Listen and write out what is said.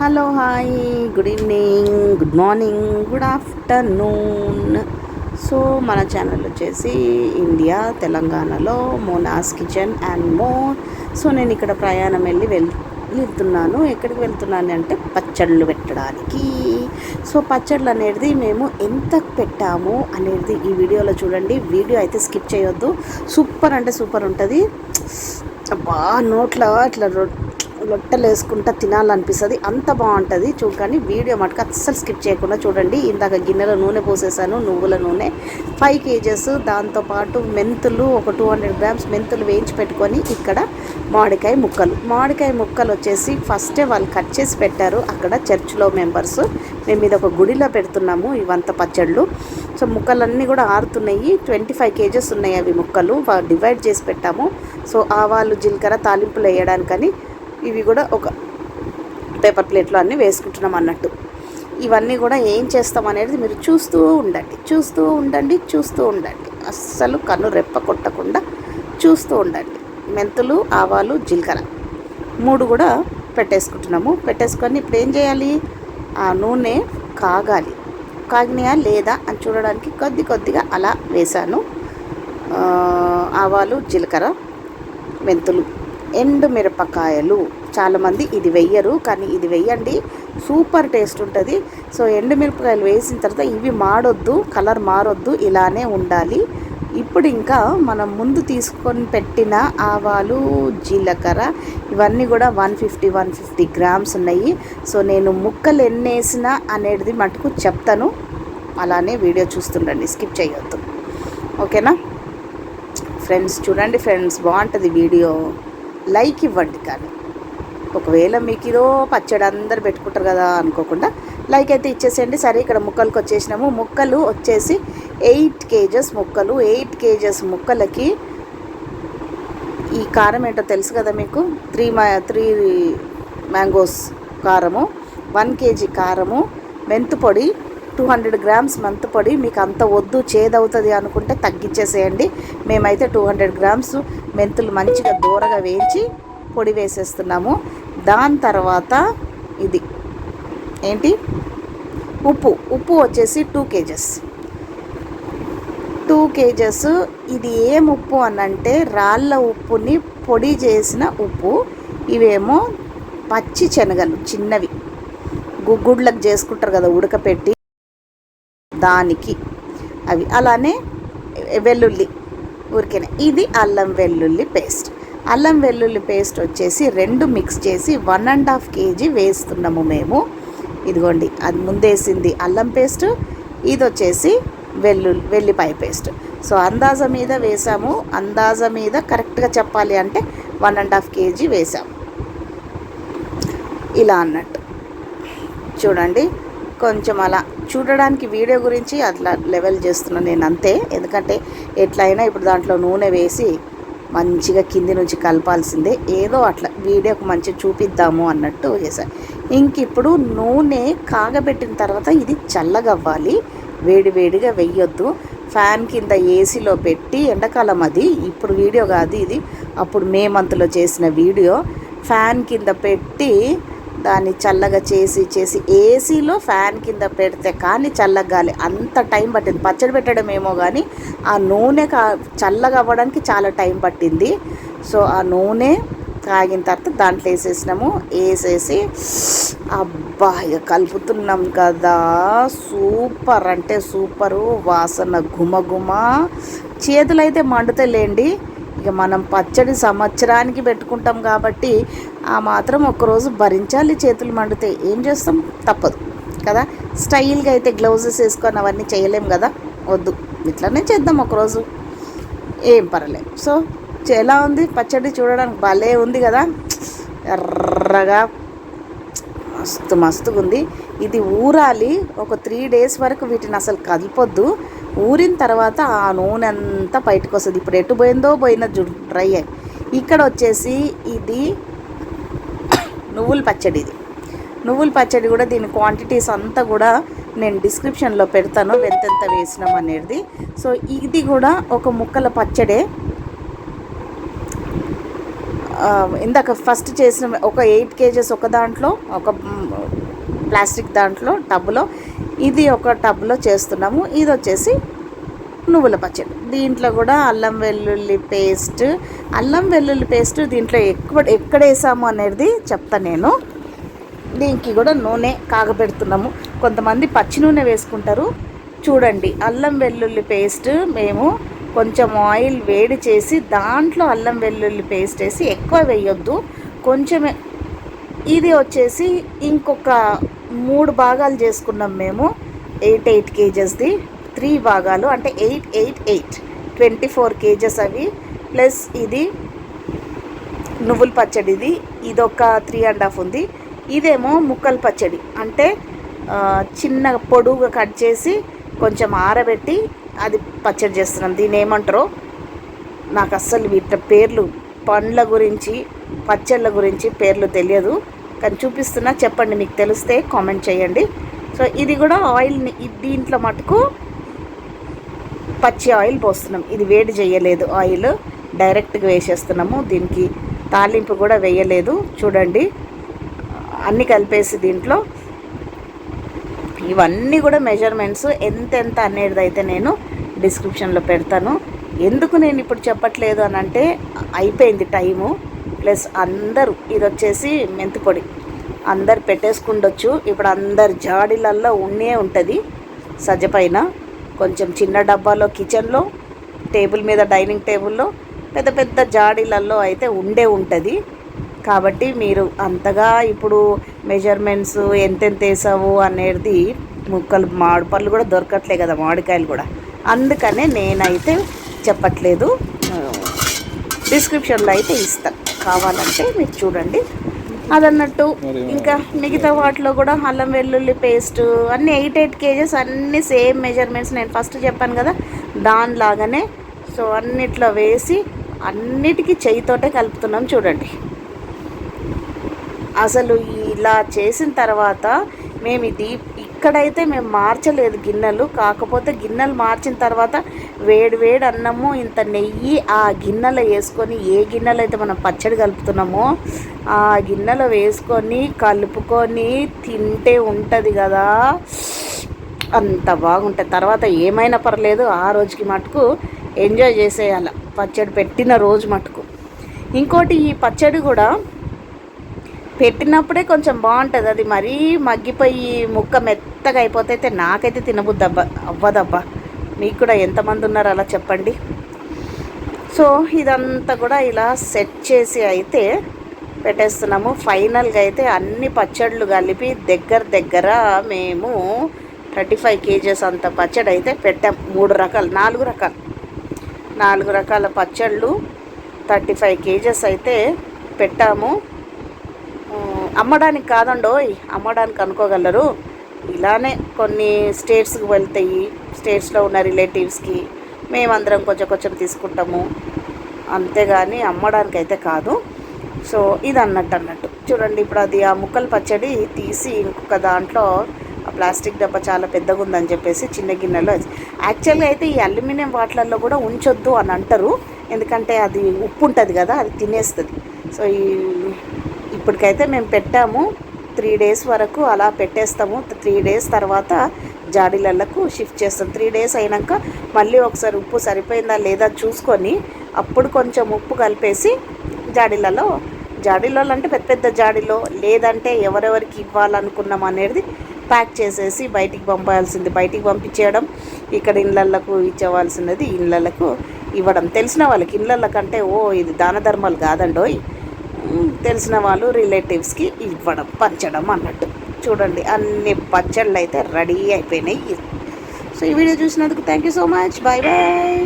Hello hi good evening good morning good afternoon so మన channel వచ్చేసి India తెలంగాణలో Mona's kitchen and more so నేను ఇక్కడ ప్రయాణం వెళ్ళి వెళ్తున్నాను. ఎక్కడికి వెళ్తున్నాను అంటే పచ్చళ్ళు పెట్టడానికి. సో పచ్చళ్ళు అనేది మేము ఎంత పెట్టాము అనేది ఈ వీడియోలో చూడండి. వీడియో అయితే స్కిప్ చేయొద్దు. సూపర్ అంటే సూపర్ ఉంటుంది. అబ్బా నోట్లో అట్లా రొ లొట్టలు వేసుకుంటా తినాలనిపిస్తుంది. అంత బాగుంటుంది. చూడండి వీడియో మటుకు అస్సలు స్కిప్ చేయకుండా చూడండి. ఇందాక గిన్నెలో నూనె పోసేసాను నువ్వుల నూనె. ఫైవ్ కేజెస్ దాంతోపాటు మెంతులు ఒక టూ హండ్రెడ్ గ్రామ్స్ మెంతులు వేయించి పెట్టుకొని ఇక్కడ మామిడికాయ ముక్కలు. మామిడికాయ ముక్కలు వచ్చేసి ఫస్టే వాళ్ళు కట్ చేసి పెట్టారు అక్కడ చర్చ్లో మెంబర్స్. మేము ఇది ఒక గుడిలో పెడుతున్నాము ఇవంత పచ్చళ్ళు. సో ముక్కలన్నీ కూడా ఆరుతున్నాయి. ట్వంటీ ఫైవ్ కేజెస్ ఉన్నాయి అవి ముక్కలు. డివైడ్ చేసి పెట్టాము. సో ఆవాలు జీలకర్ర తాలింపులు వేయడానికని ఇవి కూడా ఒక పేపర్ ప్లేట్లో అన్నీ వేసుకుంటున్నాం అన్నట్టు. ఇవన్నీ కూడా ఏం చేస్తాం అనేది మీరు చూస్తూ ఉండండి. చూస్తూ ఉండండి చూస్తూ ఉండండి. అస్సలు కన్ను రెప్ప కొట్టకుండా చూస్తూ ఉండండి. మెంతులు ఆవాలు జీలకర్ర మూడు కూడా పెట్టేసుకుంటున్నాము. పెట్టేసుకొని ఇప్పుడు ఏం చేయాలి? ఆ నూనె కాగాలి. కాగినాయా లేదా అని చూడడానికి కొద్ది కొద్దిగా అలా వేశాను. ఆవాలు జీలకర్ర మెంతులు ఎండు మిరపకాయలు. చాలామంది ఇది వెయ్యరు కానీ ఇది వెయ్యండి. సూపర్ టేస్ట్ ఉంటుంది. సో ఎండు మిరపకాయలు వేసిన తర్వాత ఇవి మాడొద్దు కలర్ మారొద్దు ఇలానే ఉండాలి. ఇప్పుడు ఇంకా మనం ముందు తీసుకొని పెట్టిన ఆవాలు జీలకర్ర ఇవన్నీ కూడా one fifty one fifty grams ఉన్నాయి. సో నేను ముక్కలు ఎన్నేసిన అనేది మటుకు చెప్తాను. అలానే వీడియో చూస్తుండండి స్కిప్ చేయొద్దు. ఓకేనా? ఫ్రెండ్స్ చూడండి ఫ్రెండ్స్ బాగుంటుంది వీడియో. లైక్ ఇవ్వండి కానీ. ఒకవేళ మీకు ఇదో పచ్చడి అందరు పెట్టుకుంటారు కదా అనుకోకుండా లైక్ అయితే ఇచ్చేసేయండి. సరే ఇక్కడ ముక్కలకు వచ్చేసినాము. ముక్కలు వచ్చేసి ఎయిట్ కేజెస్ ముక్కలు. ఎయిట్ కేజెస్ ముక్కలకి ఈ కారం ఏంటో తెలుసు కదా మీకు? త్రీ మా త్రీ మ్యాంగోస్ కారము వన్ కేజీ కారము మెంతుపొడి టూ హండ్రెడ్ గ్రామ్స్ మెంతు పొడి. మీకు అంత వద్దు చేదవుతుంది అనుకుంటే తగ్గించేసేయండి మేమైతే టూ హండ్రెడ్ గ్రామ్స్ మెంతులు మంచిగా దూరగా వేయించి పొడి వేసేస్తున్నాము. దాని తర్వాత ఇది. ఏంటి? ఉప్పు. ఉప్పు వచ్చేసి టూ కేజెస్ టూ కేజెస్ ఇది ఏం ఉప్పు అనంటే రాళ్ళ ఉప్పుని పొడి చేసిన ఉప్పు. ఇవేమో పచ్చి శనగలు చిన్నవి. గుగ్గుడ్లకు చేసుకుంటారు కదా ఉడకపెట్టి దానికి. అవి. అలానే వెల్లుల్లి. ఊరికేనే. ఇది అల్లం వెల్లుల్లి పేస్ట్. అల్లం వెల్లుల్లి పేస్ట్ వచ్చేసి రెండు మిక్స్ చేసి వన్ అండ్ హాఫ్ కేజీ వేస్తున్నాము మేము. ఇదిగోండి అది ముందేసింది అల్లం పేస్ట్ ఇది వచ్చేసి వెల్లుల్లి వెల్లిపాయ పేస్ట్. సో అందాజ మీద వేసాము. అందాజ మీద కరెక్ట్గా చెప్పాలి అంటే వన్ అండ్ హాఫ్ కేజీ వేసాము. ఇలా అన్నట్టు. చూడండి కొంచెం అలా చూడడానికి వీడియో గురించి అట్లా లెవెల్ చేస్తున్నాను నేను అంతే. ఎందుకంటే ఎట్లయినా ఇప్పుడు దాంట్లో నూనె వేసి మంచిగా కింది నుంచి కలపాల్సిందే. ఏదో అట్లా వీడియోకి మంచిగా చూపిద్దాము అన్నట్టు చేశాను ఇంక ఇప్పుడు నూనె కాగబెట్టిన తర్వాత ఇది చల్లగవ్వాలి. వేడి వేడిగా వెయ్యొద్దు. ఫ్యాన్ కింద ఏసీలో పెట్టి ఎండాకాలం అది ఇప్పుడు వీడియో కాదు ఇది. అప్పుడు మే మంత్లో చేసిన వీడియో. ఫ్యాన్ కింద పెట్టి దాన్ని చల్లగా చేసి చేసి ఏసీలో ఫ్యాన్ కింద పెడితే కానీ చల్లగాలి. అంత టైం పట్టింది. పచ్చడి పెట్టడం ఏమో కానీ ఆ నూనె కా చల్లగా అవ్వడానికి చాలా టైం పట్టింది. సో ఆ నూనె కాగిన తర్వాత దాంట్లో వేసేసినాము. వేసేసి అబ్బా ఇక కలుపుతున్నాం కదా. సూపర్ అంటే సూపరు. వాసన గుమగుమ చేతులు అయితే మండుతలేండి ఇక మనం పచ్చడి సంవత్సరానికి పెట్టుకుంటాం కాబట్టి ఆ మాత్రం ఒక్కరోజు భరించాలి చేతులు మండితే ఏం చేస్తాం? తప్పదు. కదా? స్టైల్గా అయితే గ్లౌజెస్ వేసుకొని అవన్నీ చేయలేం కదా? వద్దు. ఇట్లానే చేద్దాం ఒకరోజు ఏం పర్లేదు సో ఎలా ఉంది? పచ్చడి చూడడానికి భలే ఉంది కదా? ఎర్రగా మస్తు మస్తుగా ఉంది ఇది ఊరాలి. ఒక త్రీ డేస్ వరకు వీటిని అసలు కదిపొద్దు ఊరిన తర్వాత ఆ నూనె అంతా బయటకు వస్తుంది ఇప్పుడు ఎటు పోయిందో పోయిన డ్రై అయ్యి ఇక్కడ వచ్చేసి ఇది నువ్వుల పచ్చడి ఇది. నువ్వుల పచ్చడి కూడా దీని క్వాంటిటీస్ అంతా కూడా నేను డిస్క్రిప్షన్లో పెడతాను ఎంతెంత వేసినాం అనేది. సో ఇది కూడా ఒక ముక్కల పచ్చడే. ఇందాక ఫస్ట్ చేసిన ఒక ఎయిట్ కేజెస్ ఒక దాంట్లో ఒక ప్లాస్టిక్ దాంట్లో టబ్లో. ఇది ఒక టబ్లో చేస్తున్నాము. ఇది వచ్చేసి నువ్వుల పచ్చడి. దీంట్లో కూడా అల్లం వెల్లుల్లి పేస్ట్ అల్లం వెల్లుల్లి పేస్ట్ దీంట్లో ఎక్కువ ఎక్కడ వేసాము అనేది చెప్తా నేను. దీనికి కూడా నూనె కాగబెడుతున్నాము. కొంతమంది పచ్చి నూనె వేసుకుంటారు. చూడండి అల్లం వెల్లుల్లి పేస్ట్ మేము కొంచెం ఆయిల్ వేడి చేసి దాంట్లో అల్లం వెల్లుల్లి పేస్ట్ వేసి ఎక్కువ వేయొద్దు. కొంచెమే ఇది వచ్చేసి ఇంకొక మూడు భాగాలు చేసుకున్నాం మేము. Eight eight కేజెస్ది. త్రీ భాగాలు అంటే eight eight eight. Twenty four KGs అవి. ప్లస్ ఇది నువ్వుల పచ్చడిది ఇదొక త్రీ అండ్ హాఫ్ ఉంది. ఇదేమో ముక్కల పచ్చడి. అంటే చిన్న పొడుగుగా కట్ చేసి కొంచెం ఆరబెట్టి అది పచ్చడి చేస్తున్నాం. దీని ఏమంటారో? నాకు అస్సలు వీటి పేర్లు పండ్ల గురించి పచ్చళ్ళ గురించి పేర్లు తెలియదు. కానీ చూపిస్తున్నా చెప్పండి. మీకు తెలిస్తే కామెంట్ చేయండి. సో ఇది కూడా ఆయిల్ని దీంట్లో మటుకు పచ్చి ఆయిల్ పోస్తున్నాం. ఇది వేడి చేయలేదు. ఆయిల్ డైరెక్ట్గా వేసేస్తున్నాము. దీనికి తాలింపు కూడా వేయలేదు. చూడండి. అన్నీ కలిపేసి దీంట్లో ఇవన్నీ కూడా మెజర్మెంట్స్ ఎంతెంత అనేది అయితే నేను డిస్క్రిప్షన్లో పెడతాను. ఎందుకు నేను ఇప్పుడు చెప్పట్లేదు అని అంటే అయిపోయింది టైము. ప్లస్ అందరూ ఇది వచ్చేసి మెంతిపొడి అందరు పెట్టేసుకుండొచ్చు. ఇప్పుడు అందరు జాడీలల్లో ఉన్నే ఉంటుంది. సజ్జ పైన. కొంచెం చిన్న డబ్బాలో కిచెన్లో టేబుల్ మీద డైనింగ్ టేబుల్లో పెద్ద పెద్ద జాడీలలో అయితే ఉండే ఉంటుంది. కాబట్టి మీరు అంతగా ఇప్పుడు మెజర్మెంట్స్ ఎంతెంత వేసావు అనేది ముక్కలు మామిడి పళ్ళు కూడా దొరకట్లే కదా మామిడికాయలు కూడా. అందుకనే నేనైతే చెప్పట్లేదు. డిస్క్రిప్షన్లో అయితే ఇస్తాను కావాలంటే మీరు చూడండి. అదన్నట్టు ఇంకా మిగతా వాటిలో కూడా అల్లం వెల్లుల్లి పేస్ట్ అన్ని ఎయిట్ ఎయిట్ కేజెస్ అన్ని సేమ్ మెజర్మెంట్స్ నేను ఫస్ట్ చెప్పాను కదా దానిలాగానే సో అన్నిట్లో వేసి అన్నిటికీ చెయ్యితోటే కలుపుతున్నాం చూడండి. అసలు ఇలా చేసిన తర్వాత మేము ఇది ఎక్కడైతే మేము మార్చలేదు గిన్నెలు. కాకపోతే గిన్నెలు మార్చిన తర్వాత వేడి వేడి అన్నము ఇంత నెయ్యి ఆ గిన్నెలో వేసుకొని ఏ గిన్నెలో అయితే మనం పచ్చడి కలుపుతున్నామో ఆ గిన్నెలో వేసుకొని కలుపుకొని తింటే ఉంటుంది కదా. అంత బాగుంటుంది. తర్వాత ఏమైనా పర్లేదు ఆ రోజుకి మటుకు ఎంజాయ్ చేసేయాల. పచ్చడి పెట్టిన రోజు మటుకు. ఇంకోటి ఈ పచ్చడి కూడా పెట్టినప్పుడే కొంచెం బాగుంటుంది. అది మరీ మగ్గిపోయి ముక్క మెత్తగా అయిపోతే అయితే నాకైతే తినబుద్ది అబ్బా అవ్వదబ్బా. మీకు కూడా ఎంతమంది ఉన్నారు అలా చెప్పండి. సో ఇదంతా కూడా ఇలా సెట్ చేసి అయితే పెట్టేస్తున్నాము. ఫైనల్గా అయితే అన్ని పచ్చళ్ళు కలిపి దగ్గర దగ్గర మేము థర్టీ ఫైవ్ కేజెస్ అంత పచ్చడి అయితే పెట్టాం. మూడు రకాలు నాలుగు రకాలు. నాలుగు రకాల పచ్చళ్ళు థర్టీ ఫైవ్ కేజెస్ అయితే పెట్టాము. అమ్మడానికి కాదండోయ్ అమ్మడానికి అనుకోగలరు. ఇలానే కొన్ని స్టేట్స్కి వెళ్తాయి స్టేట్స్లో ఉన్న రిలేటివ్స్కి. మేమందరం కొంచెం కొంచెం తీసుకుంటాము. అంతేగాని అమ్మడానికి అయితే కాదు. సో ఇది అన్నట్టు అన్నట్టు చూడండి ఇప్పుడు అది ఆ ముక్కల పచ్చడి తీసి ఇంకొక దాంట్లో ఆ ప్లాస్టిక్ డబ్బా చాలా పెద్దగా ఉందని చెప్పేసి చిన్న గిన్నెలో యాక్చువల్గా అయితే ఈ అల్యూమినియం వాటిలలో కూడా ఉంచొద్దు అని అంటారు. ఎందుకంటే అది ఉప్పు ఉంటుంది కదా అది తినేస్తుంది. సో ఈ ఇప్పటికైతే మేము పెట్టాము. త్రీ డేస్ వరకు అలా పెట్టేస్తాము. త్రీ డేస్ తర్వాత జాడీలకు షిఫ్ట్ చేస్తాం. త్రీ డేస్ అయినాక మళ్ళీ ఒకసారి ఉప్పు సరిపోయిందా లేదా చూసుకొని అప్పుడు కొంచెం ఉప్పు కలిపేసి జాడీలలో జాడీలలో అంటే పెద్ద పెద్ద జాడీలో లేదంటే ఎవరెవరికి ఇవ్వాలనుకున్నాం అనేది ప్యాక్ చేసేసి బయటికి పంపాల్సింది. బయటికి పంపించేయడం ఇక్కడ ఇళ్ళకు ఇచ్చేవాల్సినది ఇళ్ళకు ఇవ్వడం. తెలిసిన వాళ్ళకి ఇళ్ళ కంటే ఓ ఇది దాన ధర్మాలు కాదండోయ్. తెలిసిన వాళ్ళు రిలేటివ్స్కి ఇవ్వడం పంచడం అన్నట్టు. చూడండి అన్ని పచ్చళ్ళు అయితే రెడీ అయిపోయినాయి. సో ఈ వీడియో చూసినందుకు thank you so much bye bye